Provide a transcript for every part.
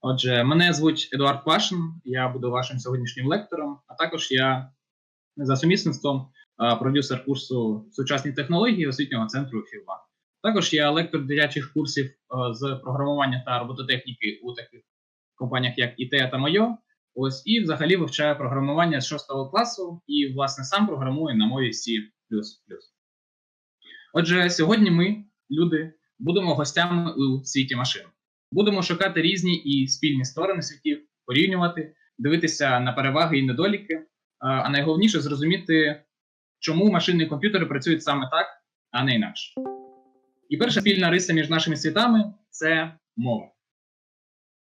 Отже, мене звуть Едуард Пашин, я буду вашим сьогоднішнім лектором, а також я за сумісництвом продюсер курсу сучасні технології освітнього центру ФІВА. Також я лектор дитячих курсів з програмування та робототехніки у таких компаніях, як ІТЕА та Мойо. Ось і взагалі вивчаю програмування з 6 класу і, власне, сам програмую на мові C. Отже, сьогодні ми, люди, будемо гостями у світі машин. Будемо шукати різні і спільні сторони світів, порівнювати, дивитися на переваги і недоліки, а а найголовніше зрозуміти, чому машини і комп'ютери працюють саме так, а не інакше. І перша спільна риса між нашими світами це мова.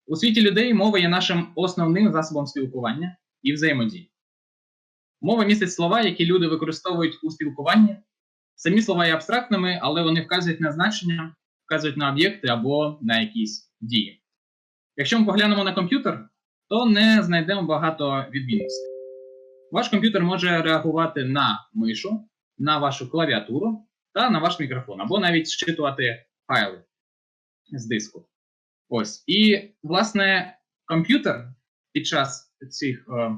У світі людей мова є нашим основним засобом спілкування і взаємодії. Мова містить слова, які люди використовують у спілкуванні. Самі слова є абстрактними, але вони вказують на значення, вказують на об'єкти або на якісь дії. Якщо ми поглянемо на комп'ютер, то не знайдемо багато відмінностей. Ваш комп'ютер може реагувати на мишу, на вашу клавіатуру та на ваш мікрофон, або навіть зчитувати файли з диску. Ось. І, власне, комп'ютер під час цих е,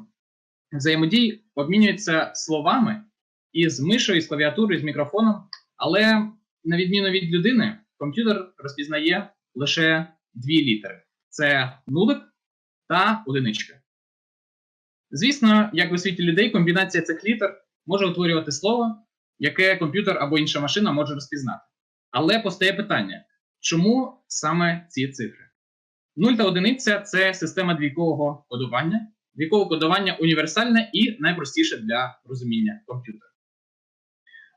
взаємодій обмінюється словами із мишою, з клавіатурою, з мікрофоном, але на відміну від людини, комп'ютер розпізнає лише дві літери: це нулик та одиничка. Звісно, як у світі людей, комбінація цих літер може утворювати слово, яке комп'ютер або інша машина може розпізнати. Але постає питання, чому саме ці цифри? 0 та одиниця це система двійкового кодування. Двійкове кодування універсальне і найпростіше для розуміння комп'ютера.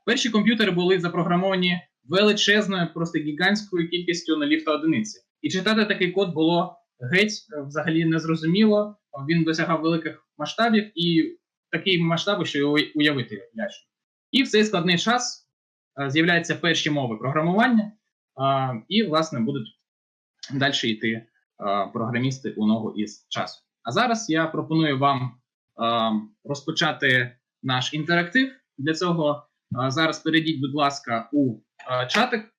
Перші комп'ютери були запрограмовані величезною, просто гігантською кількістю нулів та одиниці. І читати такий код було геть е, взагалі незрозуміло. Він досягав великих масштабів і такий масштаби, що його уявити лячно. І в цей складний час е, з'являються перші мови програмування, і, власне, будуть далі йти програмісти у ногу із часу. А зараз я пропоную вам розпочати наш інтерактив. Для цього зараз перейдіть, будь ласка, у чатик.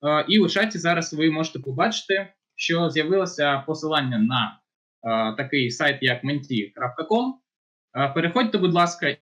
А, і у чаті зараз ви можете побачити, що з'явилося посилання на такий сайт, як menti.com. Переходьте, будь ласка,